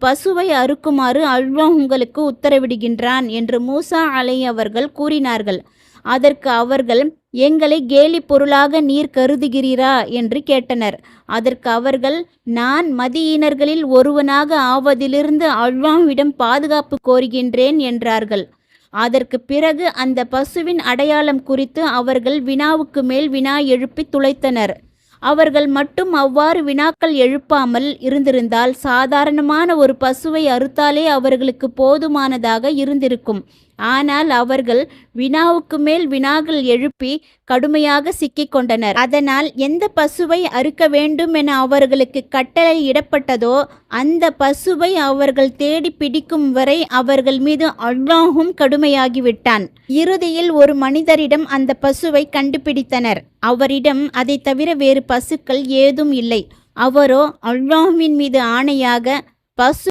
பசுவை அறுக்குமாறு அல்வா உங்களுக்கு உத்தரவிடுகின்றான் என்று மூசா அலை அவர்கள் கூறினார்கள். அதற்கு அவர்கள் எங்களை கேலி பொருளாக நீர் கருதுகிறீரா? என்று கேட்டனர். அதற்கு அவர்கள் நான் மதியினர்களில் ஒருவனாக ஆவதிலிருந்து அல்லாஹ்விடம் பாதுகாப்பு கோருகின்றேன் என்றார்கள். அதற்கு பிறகு அந்த பசுவின் அடையாளம் குறித்து அவர்கள் வினாவுக்கு மேல் வினா எழுப்பி துளைத்தனர். அவர்கள் மட்டும் அவ்வாறு வினாக்கள் எழுப்பாமல் இருந்திருந்தால் சாதாரணமான ஒரு பசுவை அறுத்தாலே அவர்களுக்கு போதுமானதாக இருந்திருக்கும். ஆனால் அவர்கள் வினாவுக்கு மேல் வினாக்கள் எழுப்பி கடுமையாக சிக்கிக் கொண்டனர் அதனால் எந்த பசுவை அறுக்க வேண்டும் என அவர்களுக்கு கட்டளை இடப்பட்டதோ அந்த பசுவை அவர்கள் தேடி பிடிக்கும் வரை அவர்கள் மீது அல்லாஹும் கடுமையாகிவிட்டான். இறுதியில் ஒரு மனிதரிடம் அந்த பசுவை கண்டுபிடித்தனர். அவரிடம் அதை தவிர வேறு பசுக்கள் ஏதும் இல்லை. அவரோ அல்லாஹுவின் மீது ஆணையாக பசு